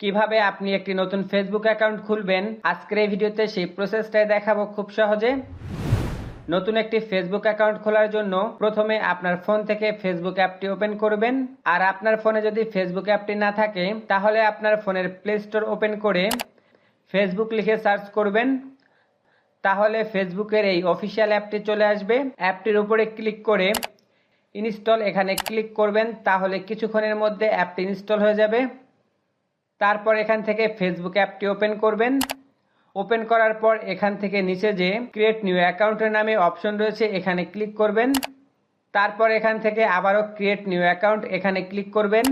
কীভাবে আপনি একটি নতুন ফেসবুক অ্যাকাউন্ট খুলবেন? আজকের এই ভিডিওতে সেই প্রসেসটাই দেখাবো খুব সহজে। নতুন একটি ফেসবুক অ্যাকাউন্ট খোলার জন্য প্রথমে আপনার ফোন থেকে ফেসবুক অ্যাপটি ওপেন করবেন। আর আপনার ফোনে যদি ফেসবুক অ্যাপটি না থাকে, তাহলে আপনার ফোনের প্লে স্টোর ওপেন করে ফেসবুক লিখে সার্চ করবেন। তাহলে ফেসবুকের এই অফিসিয়াল অ্যাপটি চলে আসবে। অ্যাপটির উপরে ক্লিক করে ইনস্টল এখানে ক্লিক করবেন। তাহলে কিছুক্ষণের মধ্যে অ্যাপটি ইনস্টল হয়ে যাবে। তারপর এখান থেকে ফেসবুক অ্যাপটি ওপেন করবেন। ওপেন করার পর এখান থেকে নিচে যে ক্রিয়েট নিউ অ্যাকাউন্টের নামে অপশন রয়েছে, এখানে ক্লিক করবেন। তারপর এখান থেকে আবারও ক্রিয়েট নিউ অ্যাকাউন্ট এখানে ক্লিক করবেন।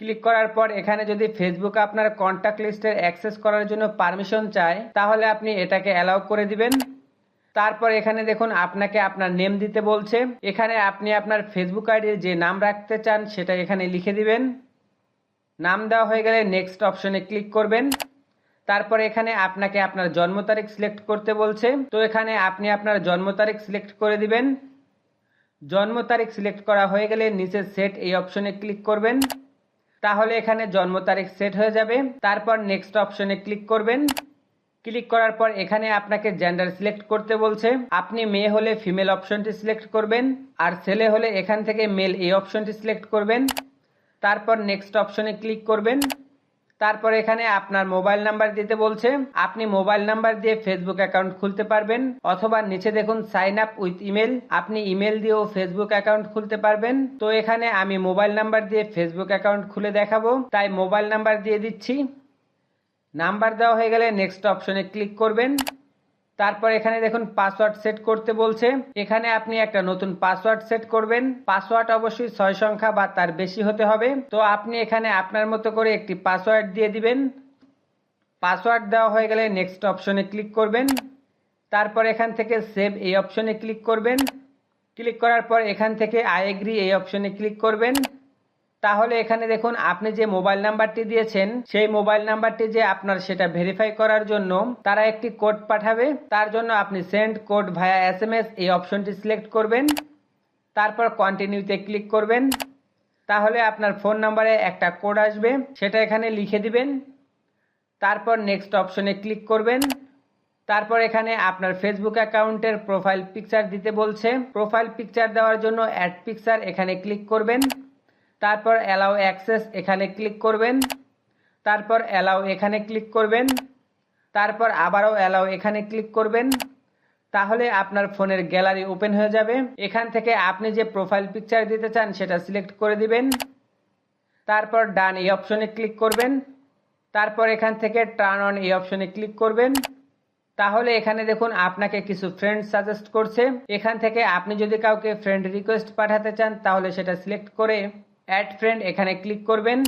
ক্লিক করার পর এখানে যদি ফেসবুক আপনার কন্ট্যাক্ট লিস্টের অ্যাক্সেস করার জন্য পারমিশন চায়, তাহলে আপনি এটাকে অ্যালাউ করে দিবেন। তারপর এখানে দেখুন, আপনাকে আপনার নেম দিতে বলছে। এখানে আপনি আপনার ফেসবুক আইডির যে নাম রাখতে চান, সেটা এখানে লিখে দিবেন। নাম দেওয়া হয়ে গেলে নেক্সট অপশনে ক্লিক করবেন। তারপর এখানে আপনাকে আপনার জন্ম তারিখ সিলেক্ট করতে বলছে। তো এখানে আপনি আপনার জন্ম তারিখ সিলেক্ট করে দিবেন। জন্ম তারিখ সিলেক্ট করা হয়ে গেলে নিচে সেট এই অপশনে ক্লিক করবেন। তাহলে এখানে জন্ম তারিখ সেট হয়ে যাবে। তারপর নেক্সট অপশনে ক্লিক করবেন। ক্লিক করার পর এখানে আপনাকে জেন্ডার সিলেক্ট করতে বলছে। আপনি মেয়ে হলে ফিমেল অপশনটি সিলেক্ট করবেন। আর ছেলে হলে এখান থেকে মেল এই অপশনটি সিলেক্ট করবেন। তারপর নেক্সট অপশনে ক্লিক করবেন। তারপর এখানে আপনার মোবাইল নাম্বার দিতে বলছে। আপনি মোবাইল নাম্বার দিয়ে ফেসবুক অ্যাকাউন্ট খুলতে পারবেন, অথবা নিচে দেখুন সাইন আপ উইথ ইমেল আপনি ইমেল দিয়েও ফেসবুক অ্যাকাউন্ট খুলতে পারবেন। তো এখানে আমি মোবাইল নাম্বার দিয়ে ফেসবুক অ্যাকাউন্ট খুলে দেখাবো। তাই মোবাইল নাম্বার দিয়ে দিচ্ছি। নাম্বার দেওয়া হয়ে গেলে নেক্সট অপশনে ক্লিক করবেন। তারপর এখানে দেখুন পাসওয়ার্ড সেট করতে বলছে। এখানে আপনি একটা নতুন পাসওয়ার্ড সেট করবেন। পাসওয়ার্ড অবশ্যই ছয় সংখ্যা বা তার বেশি হতে হবে। তো আপনি এখানে আপনার মতো করে একটি পাসওয়ার্ড দিয়ে দিবেন। পাসওয়ার্ড দেওয়া হয়ে গেলে নেক্সট অপশনে ক্লিক করবেন। তারপর এখান থেকে সেভ এই অপশনে ক্লিক করবেন। ক্লিক করার পর এখান থেকে আই এগ্রি এই অপশনে ক্লিক করবেন। তাহলে এখানে দেখুন, আপনি যে মোবাইল নাম্বারটি দিয়েছেন, সেই মোবাইল নাম্বারটি যে আপনার সেটা ভেরিফাই করার জন্য তারা একটি কোড পাঠাবে। তার জন্য আপনি send code via S M S এই অপশনটি সিলেক্ট করবেন। তারপর কন্টিনিউতে ক্লিক করবেন। তাহলে আপনার ফোন নাম্বারে একটা কোড আসবে, সেটা এখানে লিখে দিবেন। তারপর নেক্সট অপশনে ক্লিক করবেন। তারপর এখানে আপনার ফেসবুক অ্যাকাউন্টের প্রোফাইল পিকচার দিতে বলছে। প্রোফাইল পিকচার দেওয়ার জন্য অ্যাড পিকচার এখানে ক্লিক করবেন। তারপর অ্যালাউ অ্যাক্সেস এখানে ক্লিক করবেন। তারপর অ্যালাউ এখানে ক্লিক করবেন। তারপর আবারও অ্যালাউ এখানে ক্লিক করবেন। তাহলে আপনার ফোনের গ্যালারি ওপেন হয়ে যাবে। এখান থেকে আপনি যে প্রোফাইল পিকচার দিতে চান, সেটা সিলেক্ট করে দিবেন। তারপর ডান এই অপশনে ক্লিক করবেন। তারপর এখান থেকে টার্ন অন এই অপশনে ক্লিক করবেন। তাহলে এখানে দেখুন আপনাকে কিছু ফ্রেন্ড সাজেস্ট করছে। এখান থেকে আপনি যদি কাউকে ফ্রেন্ড রিকোয়েস্ট পাঠাতে চান, তাহলে সেটা সিলেক্ট করে অ্যাড ফ্রেন্ড এখানে ক্লিক করবেন।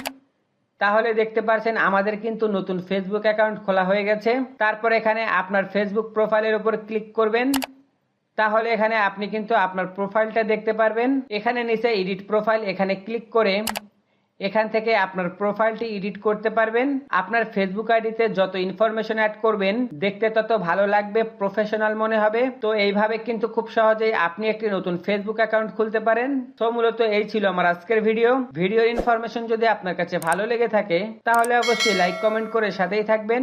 তাহলে দেখতে পারছেন আমাদের কিন্তু নতুন ফেসবুক অ্যাকাউন্ট খোলা হয়ে গেছে। তারপর এখানে আপনার ফেসবুক প্রোফাইলের উপর ক্লিক করবেন। তাহলে এখানে আপনি কিন্তু আপনার প্রোফাইলটা দেখতে পারবেন। এখানে নিচে এডিট প্রোফাইল এখানে ক্লিক করে এখান থেকে আপনার প্রোফাইলটি এডিট করতে পারবেন। আপনার ফেসবুক আইডিতে যত ইনফরমেশন অ্যাড করবেন, দেখতে তত ভালো লাগবে প্রফেশনাল মনে হবে। তো এইভাবে কিন্তু খুব সহজেই আপনি একটি নতুন ফেসবুক অ্যাকাউন্ট খুলতে পারেন। তো মূলত এই ছিল আমার আজকের ভিডিও ভিডিও ইনফরমেশন যদি আপনার কাছে ভালো লেগে থাকে, তাহলে অবশ্যই লাইক কমেন্ট করে সাথেই থাকবেন।